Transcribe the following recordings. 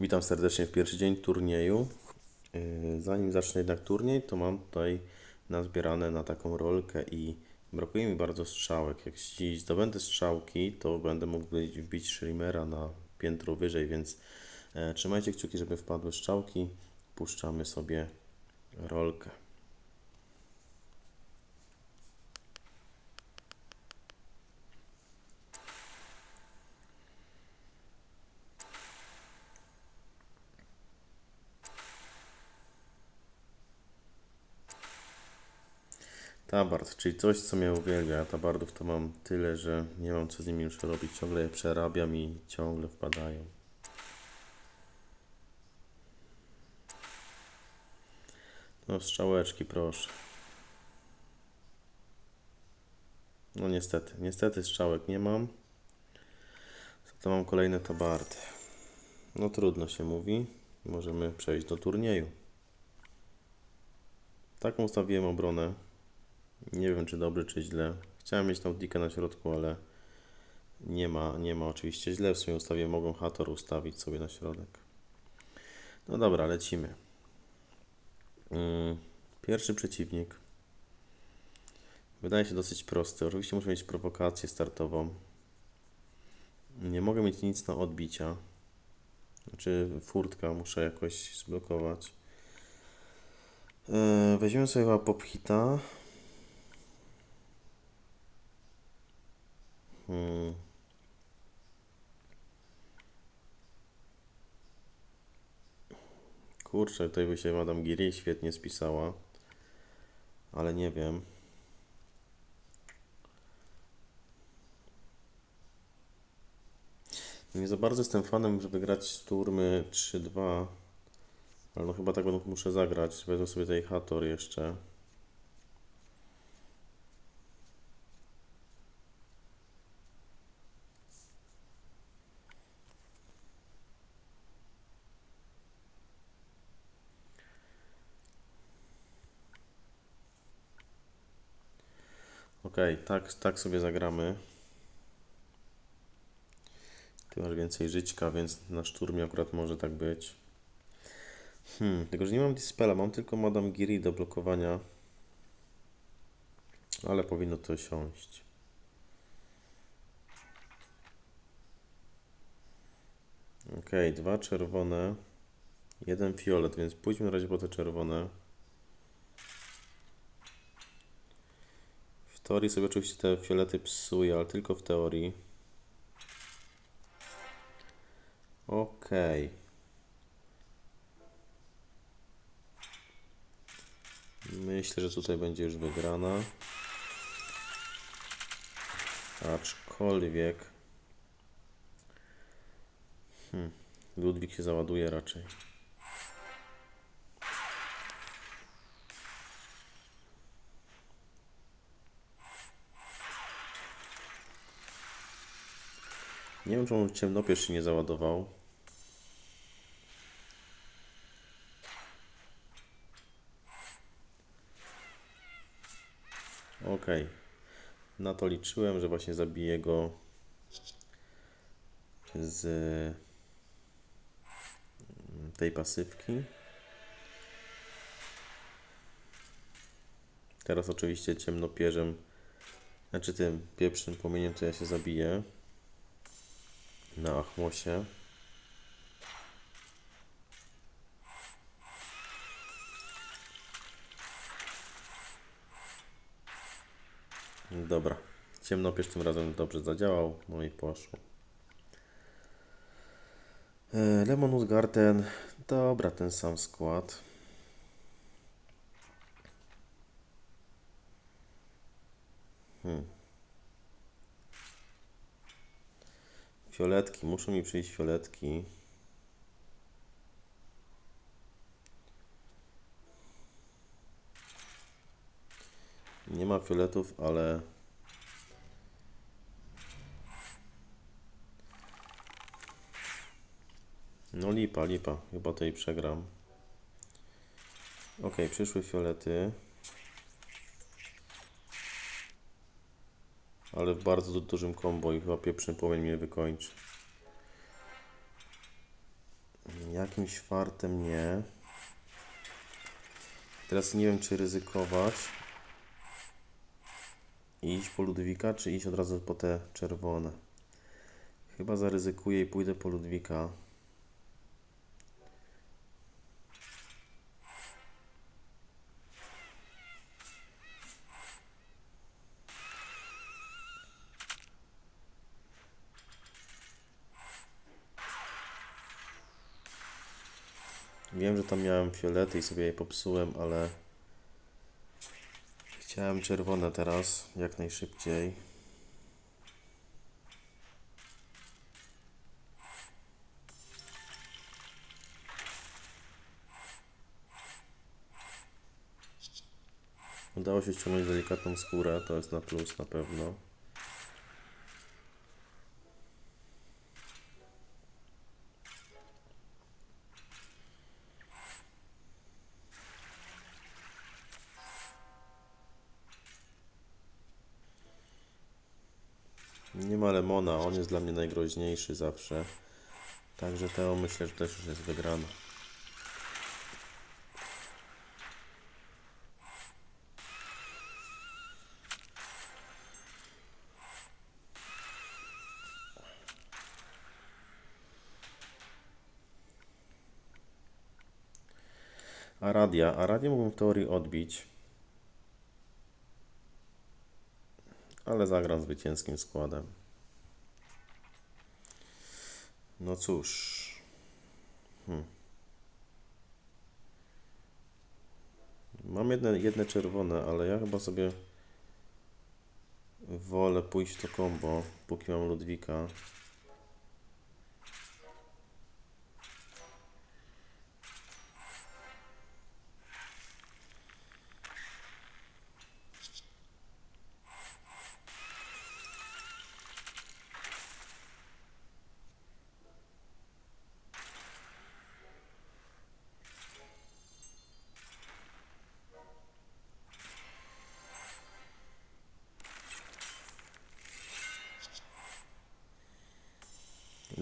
Witam serdecznie w pierwszy dzień turnieju. Yy, Zanim zacznę jednak turniej, to mam tutaj nazbierane na taką rolkę i brakuje mi bardzo strzałek. Jak zdobędę strzałki, to będę mógł wbić- wbić Shrimera na piętro wyżej, więc e, trzymajcie kciuki, żeby wpadły strzałki. Puszczamy sobie rolkę. Tabard, czyli coś, co mnie uwielbia. Ja tabardów to mam tyle, że nie mam co z nimi już robić. Ciągle je przerabiam i ciągle wpadają. No, strzałeczki, proszę. No niestety, niestety strzałek nie mam. Za to mam kolejne tabardy. No trudno się mówi. Możemy przejść do turnieju. Taką ustawiłem obronę. Nie wiem, czy dobrze, czy źle. Chciałem mieć Naudika na środku, ale nie ma, nie ma oczywiście źle. W sumie ustawie mogą Hator ustawić sobie na środek. No dobra, lecimy. Mm, Pierwszy przeciwnik. Wydaje się dosyć prosty. Oczywiście muszę mieć prowokację startową. Nie mogę mieć nic na odbicia. Znaczy furtka muszę jakoś zblokować. Yy, Weźmiemy sobie chyba Pophita. Kurczę, tutaj by się Madame Giri świetnie spisała. Ale nie wiem. Nie za bardzo jestem fanem, żeby grać turmy 3-2. Ale no chyba tak muszę zagrać. Wezmę sobie tej Hator jeszcze. Okej, tak, tak sobie zagramy. Ty masz więcej żyćka, więc na szturmie akurat może tak być. Hmm, tylko że nie mam Dispela, mam tylko Madame Giri do blokowania. Ale powinno to siąść. Okej, dwa czerwone, jeden fiolet, więc pójdźmy na razie po te czerwone. Teorii sobie oczywiście te fiolety psuję, ale tylko w teorii. Okej. Myślę, że tutaj będzie już wygrana. Aczkolwiek. Hmm. Ludwik się załaduje raczej. Nie wiem, czemu ciemnopierw się nie załadował. Okej. Na to liczyłem, że właśnie zabiję go z mm, tej pasywki. Teraz oczywiście ciemnopierzem, znaczy tym pieprznym płomieniem to ja się zabiję na Achmosie. Dobra. Ciemnopierz tym razem dobrze zadziałał. No i poszło. E, Lemonus Garden. Dobra, ten sam skład. Hmm. Fioletki. Muszą mi przyjść fioletki. Nie ma fioletów, ale no lipa, lipa. Chyba tutaj przegram. Ok, przyszły fiolety. Ale w bardzo du- dużym combo i chyba pieprzny płomień mnie wykończy. Jakimś fartem nie. Teraz nie wiem, czy ryzykować iść po Ludwika, czy iść od razu po te czerwone. Chyba zaryzykuję i pójdę po Ludwika. Wiem, że tam miałem fiolety i sobie je popsułem, ale chciałem czerwone teraz, jak najszybciej. Udało się ściągnąć delikatną skórę, to jest na plus na pewno. Nie ma lemona, on jest dla mnie najgroźniejszy zawsze. Także Teo myślę, że też już jest wygrana. Aradia. Aradię mógłbym w teorii odbić. Ale zagram zwycięskim składem. No cóż. Hmm. Mam jedne, jedne czerwone, ale ja chyba sobie wolę pójść to combo, póki mam Ludwika.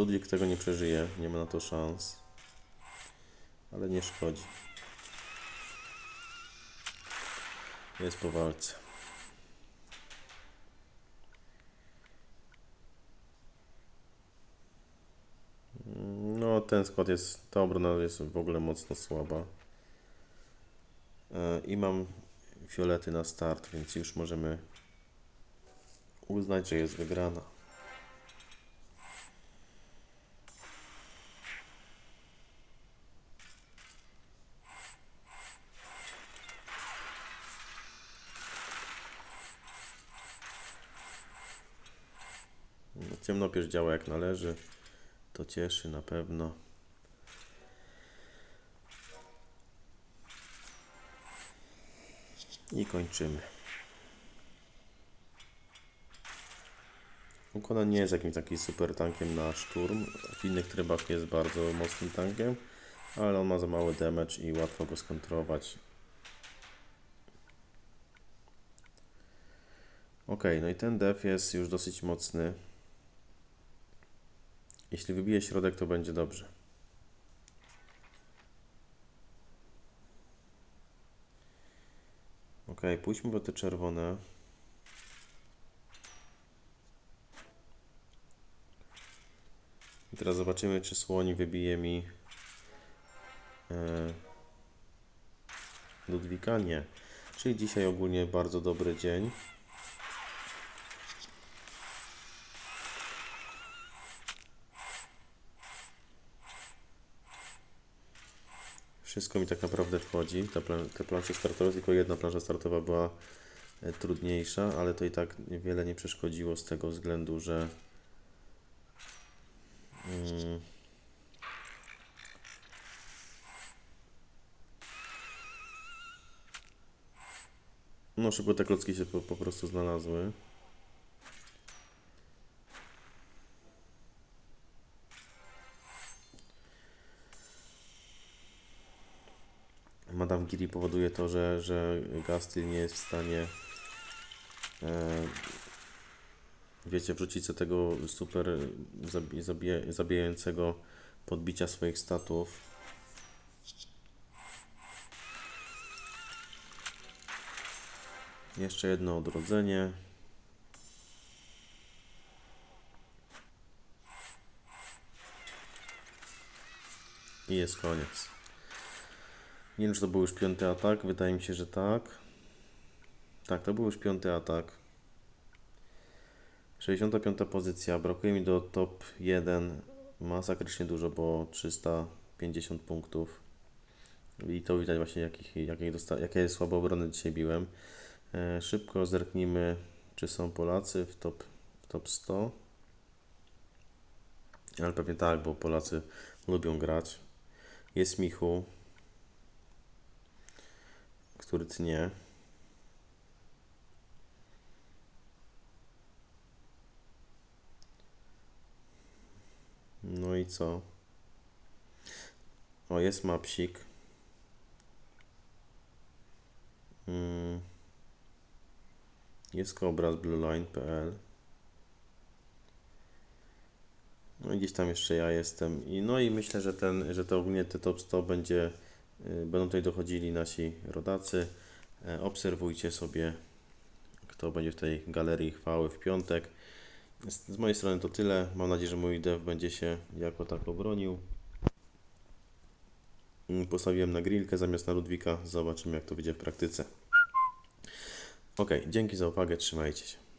Ludwik tego nie przeżyje, nie ma na to szans. Ale nie szkodzi. Jest po walce. No, ten skład jest, ta obrona jest w ogóle mocno słaba. E, I mam fiolety na start, więc już możemy uznać, że jest wygrana. Ciemnopierz działa jak należy. To cieszy na pewno. I kończymy. Ukona nie jest jakimś takim super tankiem na szturm. W innych trybach jest bardzo mocnym tankiem, ale on ma za mały damage i łatwo go skontrować. Ok, no i ten def jest już dosyć mocny. Jeśli wybije środek, to będzie dobrze. Ok, pójdźmy po te czerwone. I teraz zobaczymy, czy słoń wybije mi e, Ludwika. Nie. Czyli dzisiaj ogólnie bardzo dobry dzień. Wszystko mi tak naprawdę wchodzi. Te, plan- te plansze startowe, tylko jedna plansza startowa była e, trudniejsza, ale to i tak wiele nie przeszkodziło z tego względu, że mm, no szybko te klocki się po, po prostu znalazły. Giri powoduje to, że, że Gastil nie jest w stanie e, wiecie, wrzucić sobie tego super zabi- zabija- zabijającego podbicia swoich statów. Jeszcze jedno odrodzenie. I jest koniec. Nie wiem, czy to był już piąty atak. Wydaje mi się, że tak. Tak, to był już piąty atak. 65 pozycja. Brakuje mi do top 1 masakrycznie dużo, bo 350 punktów. I to widać właśnie, jakich, jakich dosta- jakie słabe obrony dzisiaj biłem. E, szybko zerknijmy, czy są Polacy w top, w top 100. Ale pewnie tak, bo Polacy lubią grać. Jest Michu, który tnie. No i co? O, jest mapsik. Mm. Jest kobra z blueline.pl No i gdzieś tam jeszcze ja jestem. I, no i myślę, że ten, że to ogólnie te top 100 będzie, będą tutaj dochodzili nasi rodacy. E, obserwujcie sobie, kto będzie w tej galerii chwały w piątek. Z, z mojej strony to tyle. Mam nadzieję, że mój dev będzie się jako tak obronił. Mm, Postawiłem na grillkę zamiast na Ludwika. Zobaczymy, jak to wyjdzie w praktyce. Ok, dzięki za uwagę. Trzymajcie się.